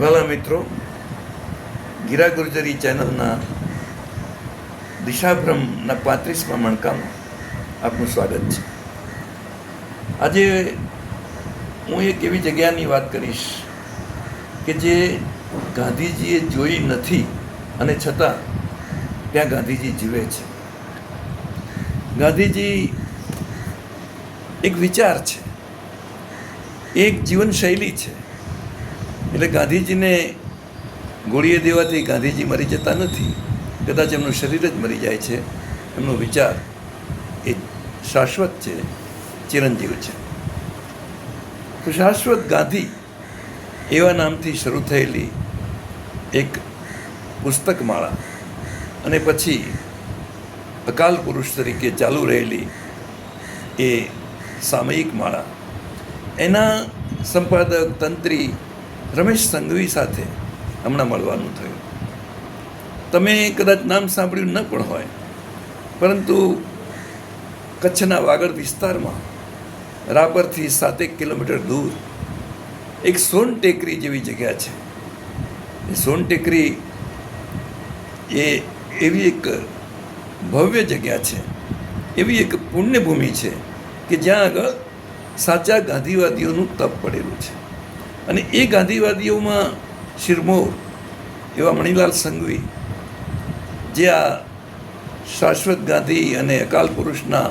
વાલા મિત્રો ગીરા ગુર્જરી ચેનલના દિશાભ્રમના પાંત્રીસમાં મણકામાં આપનું સ્વાગત છે. આજે હું એક એવી જગ્યાની વાત કરીશ કે જે ગાંધીજીએ જોઈ નથી અને છતાં ત્યાં ગાંધીજી જીવે છે. ગાંધીજી એક વિચાર છે. એક જીવનશૈલી છે. એટલે ગાંધીજીને ગોળીએ દેવાથી ગાંધીજી મરી જતા નથી. કદાચ એમનું શરીર જ મરી જાય છે. એમનો વિચાર એ શાશ્વત છે, ચિરંજીવ છે. તો શાશ્વત ગાંધી એવા નામથી શરૂ થયેલી એક પુસ્તકમાળા અને પછી અકાલ પુરુષ તરીકે ચાલુ રહેલી એ સામયિક માળા. એના સંપાદક, તંત્રી રમેશ સંઘવી સાથે હમણાં મળવાનું થયું. તમે કદાચ નામ સાંભળ્યું ન પણ હોય, પરંતુ કચ્છના વાગડ વિસ્તારમાં, રાપરથી સાતેક કિલોમીટર દૂર, એક સોન ટેકરી જેવી જગ્યા છે. એ સોન ટેકરી એ એવી એક ભવ્ય જગ્યા છે, એવી એક પુણ્યભૂમિ છે કે જ્યાં આગળ સાચા ગાંધીવાદીઓનું તપ પડેલું છે. અને એ ગાંધીવાદીઓમાં શિરમોર એવા મણિલાલ સંઘવી, જે આ શાશ્વત ગાંધી અને અકાલ પુરુષના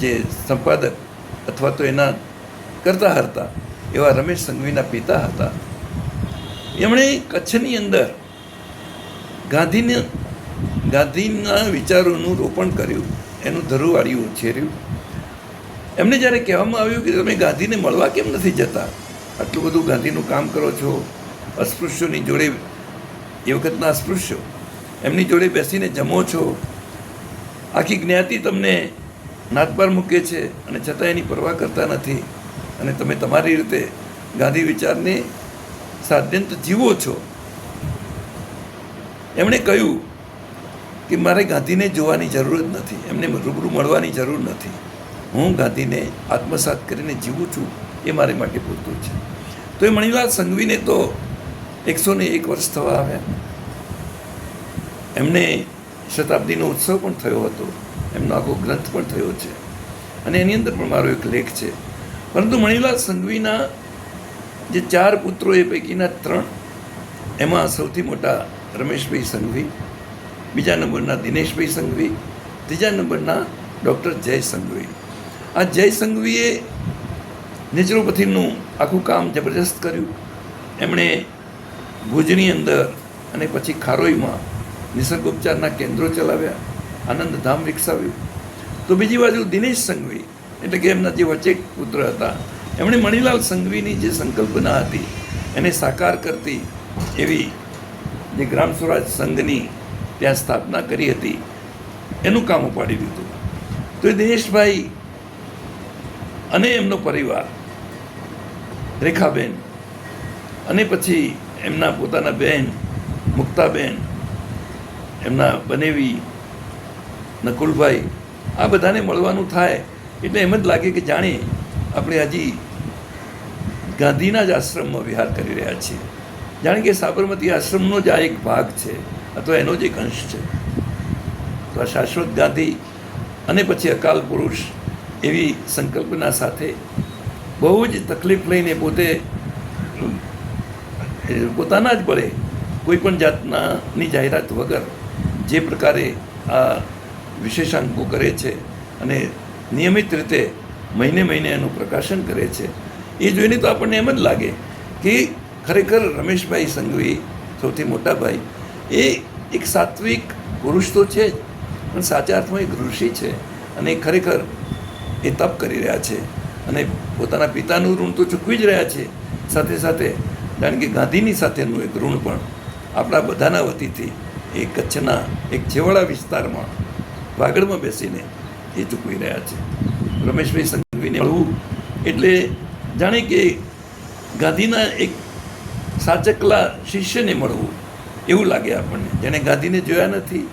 જે સંપાદક અથવા તો એના કરતા હતા, એવા રમેશ સંઘવીના પિતા હતા, એમણે કચ્છની અંદર ગાંધીને, ગાંધીના વિચારોનું રોપણ કર્યું, એનું ધરુવાળિયું ઉછેર્યું એમને જ્યારે કહેવામાં આવ્યું કે તમે ગાંધીને મળવા કેમ નથી જતા? આટલું બધું ગાંધીનું કામ કરો છો, અસ્પૃશ્યોની જોડે એ વખતના અસ્પૃશ્યો, એમની જોડે બેસીને જમો છો. આખી જ્ઞાતિ તમને નાતબાર મૂકે છે અને છતાં એની પરવા કરતા નથી. અને તમે તમારી રીતે ગાંધી વિચારને સાધ્યંત જીવો છો. એમણે કહ્યું કે મારે ગાંધીને જોવાની જરૂર જ નથી. એમને રૂબરૂ મળવાની જરૂર નથી. હું ગાંધીને આત્મસાત કરીને જીવું છું એ મારે માટે પૂરતું છે. તો એ મણિલાલ સંઘવીને તો એકસો ને એક વર્ષ થવા આવ્યા. એમને શતાબ્દીનો ઉત્સવ પણ થયો હતો. એમનો આખો ગ્રંથ પણ થયો છે. અને એની અંદર પણ મારો એક લેખ છે. પરંતુ મણિલાલ સંઘવીના જે ચાર પુત્રો એ પૈકીના ત્રણ, એમાં સૌથી મોટા રમેશભાઈ સંઘવી, બીજા નંબરના દિનેશભાઈ સંઘવી, ત્રીજા નંબરના ડૉક્ટર જય સંઘવી. આ જય સંઘવીએ નેચરોપથીનું આખું કામ જબરજસ્ત કર્યું. એમણે ભુજની અંદર અને પછી ખારોઈમાં નિસર્ગોપચારના કેન્દ્રો ચલાવ્યા, આનંદધામ વિકસાવ્યું. તો બીજી બાજુ દિનેશ સંઘવી, એટલે કે એમના જે વચ્ચે પુત્ર હતા, એમણે મણિલાલ સંઘવીની જે સંકલ્પના હતી, એને સાકાર કરતી એવી જે ગ્રામ સ્વરાજ સંઘની ત્યાં સ્થાપના કરી હતી, એનું કામ ઉપાડી દીધું. તો એ દિનેશભાઈ અને એમનો પરિવાર, રેખાબેન. અને પછી એમના પોતાના બહેન, મુક્તાબેન, એમના બનેવી, નકુલભાઈ, આ બધાને મળવાનું થાય એટલે એમ જ લાગે કે જાણે આપણે હજી ગાંધીના જ આશ્રમમાં વિહાર કરી રહ્યા છીએ. જાણે કે સાબરમતી આશ્રમનો જ આ એક ભાગ છે અથવા એનો જ એક અંશ છે. તો આ શાશ્વત ગાંધી અને પછી અકાલ પુરુષ એવી સંકલ્પના સાથે બહુ જ તકલીફ લઈને પોતે પોતાના જ બળે કોઈ પણ જાતનાની જાહેરાત વગર જે પ્રકારે આ વિશેષાંકો કરે છે અને નિયમિત રીતે મહિને મહિને એનું પ્રકાશન કરે છે, એ જોઈને તો આપણને એમ જ લાગે કે ખરેખર રમેશભાઈ સંઘવી સૌથી મોટા ભાઈ, એ એક સાત્વિક પુરુષ તો છે જ, પણ સાચા અર્થમાં એક ઋષિ છે અને ખરેખર એ તપ કરી રહ્યા છે અને પોતાના પિતાનું ઋણ તો ચૂકવી જ રહ્યા છે. સાથે સાથે કારણ કે ગાંધીની સાથેનું એક ઋણ પણ આપણા બધાના વતીથી એ કચ્છના એક છેવાડા વિસ્તારમાં વાગડમાં બેસીને એ ચૂકવી રહ્યા છે. રમેશભાઈ સંઘવીને મળવું એટલે જાણે કે ગાંધીના એક સાચકલા શિષ્યને મળવું એવું લાગે આપણને. જેણે ગાંધીને જોયા નથી,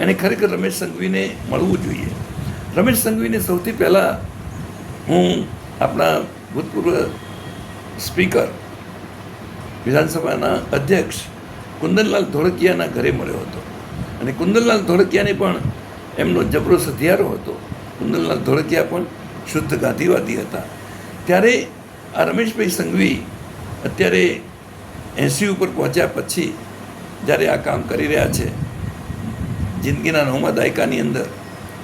એણે ખરેખર રમેશ સંઘવીને મળવું જોઈએ. રમેશ સંઘવીને સૌથી પહેલાં હું આપણા ભૂતપૂર્વ સ્પીકર, વિધાનસભાના અધ્યક્ષ કુંદનલાલ ધોળકિયાના ઘરે મળ્યો હતો. અને કુંદનલાલ ધોળકિયાને પણ એમનો જબરો સધિયારો હતો. કુંદનલાલ ધોળકિયા પણ શુદ્ધ ગાંધીવાદી હતા. ત્યારે આ રમેશભાઈ સંઘવી અત્યારે એંસી ઉપર પહોંચ્યા પછી જ્યારે આ કામ કરી રહ્યા છે જિંદગીના નવમા દાયકાની અંદર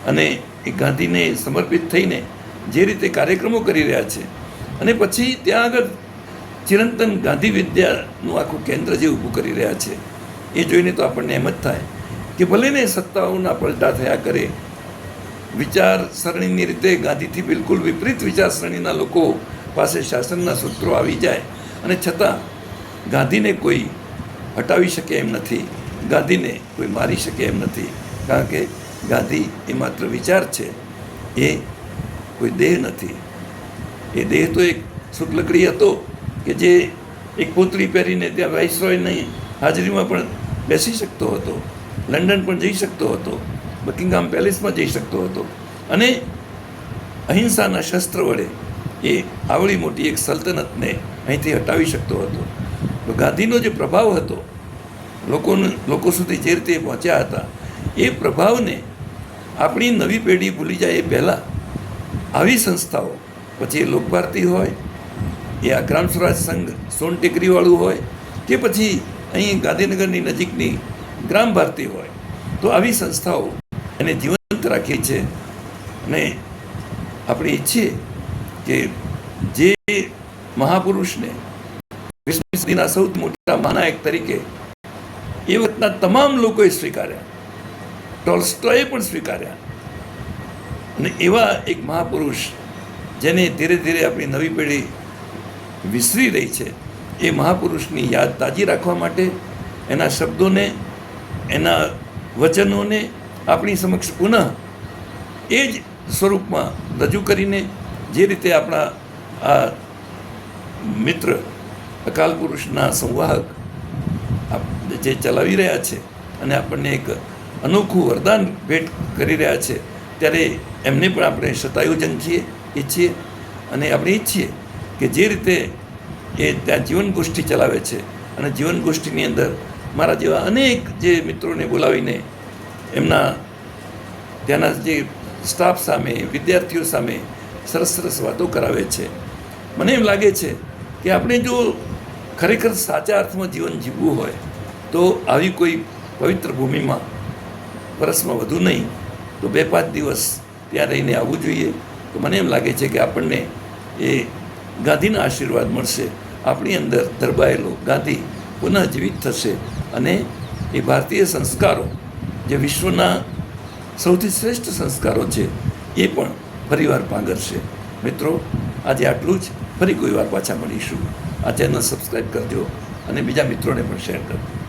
અને એ ગાંધીને સમર્પિત થઈને જે રીતે કાર્યક્રમો કરી રહ્યા છે. અને પછી ત્યાં આગળ ચિરંતન ગાંધી વિદ્યાનું આખું કેન્દ્ર જે ઊભું કરી રહ્યા છે, એ જોઈને તો આપણને એમ જ થાય કે ભલે ને સત્તાઓના પલટા થયા કરે, વિચારસરણીની રીતે ગાંધીથી બિલકુલ વિપરીત વિચારસરણીના લોકો પાસે શાસનના સૂત્રો આવી જાય અને છતાં ગાંધીને કોઈ હટાવી શકે એમ નથી, ગાંધીને કોઈ મારી શકે એમ નથી. કારણ કે ગાંધી એ માત્ર વિચાર છે, એ કોઈ દેહ નથી. એ દેહ તો એક શુક્લકડી હતો કે જે એક પૂતળી પહેરીને ત્યાં વાઇસરોયની હાજરીમાં પણ બેસી શકતો હતો, લંડન પણ જઈ શકતો હતો, બકિંગહામ પેલેસમાં જઈ શકતો હતો. અને અહિંસાના શસ્ત્ર વડે એ આવડી મોટી એક સલ્તનતને અહીંથી હટાવી શકતો હતો. તો ગાંધીનો જે પ્રભાવ હતો, લોકોને, લોકો સુધી જે રીતે પહોંચ્યા હતા, એ પ્રભાવને આપણી નવી પેઢી ભૂલી જાય એ પહેલાં. આવી સંસ્થાઓ, પછી એ લોકભારતી હોય, એ આ ગ્રામ સ્વરાજ સંઘ, સોન ટેકરીવાળું હોય, કે પછી અહીં ગાંધીનગરની નજીકની ગ્રામ ભારતી હોય, તો આવી સંસ્થાઓ એને જીવંત રાખી છે. અને આપણે ઈચ્છીએ કે જે મહાપુરુષને વીસમી સદીના સૌથી મોટા મહાનાયક તરીકે એ વખતના તમામ લોકોએ સ્વીકાર્યા. ટોલ્સ્ટોએ પણ સ્વીકાર્યા. અને એવા એક મહાપુરુષ જેને ધીરે ધીરે આપણી નવી પેઢી વિસરી રહી છે, એ મહાપુરુષની યાદ તાજી રાખવા માટે એના શબ્દોને, એના વચનોને આપણી સમક્ષ પુનઃ એ જ સ્વરૂપમાં રજૂ કરીને જે રીતે આપણા આ મિત્ર અકાલ પુરુષના સંવાહક જે ચલાવી રહ્યા છે, અને આપણને એક અનોખું વરદાન ભેટ કરી રહ્યા છે. ત્યારે એમને પણ આપણે શતાયુજન છીએ, ઈચ્છીએ અને આપણે ઈચ્છીએ કે જે રીતે એ ત્યાં જીવન ગોષ્ઠી ચલાવે છે. અને જીવન ગોષ્ઠીની અંદર મારા જેવા અનેક જે મિત્રોને બોલાવીને એમના ત્યાંના જે સ્ટાફ સામે, વિદ્યાર્થીઓ સામે સરસ સરસ વાતો કરાવે છે. મને એમ લાગે છે કે આપણે જો ખરેખર સાચા અર્થમાં જીવન જીવવું હોય, તો આવી કોઈ પવિત્ર ભૂમિમાં વરસમાં વધુ નહીં, તો બે પાંચ દિવસ ત્યાં રહીને આવવું જોઈએ. તો મને એમ લાગે છે કે આપણને એ ગાંધીના આશીર્વાદ મળશે. આપણી અંદર દરબાયેલો ગાંધી પુનઃ જીવિત થશે અને એ ભારતીય સંસ્કારો, જે વિશ્વના સૌથી શ્રેષ્ઠ સંસ્કારો છે, એ પણ ફરીવાર પાંગરશે. મિત્રો, આજે આટલું જ. ફરી કોઈ વાર પાછા મળીશું. આ ચેનલ સબસ્ક્રાઈબ કરજો અને બીજા મિત્રોને પણ શેર કરજો.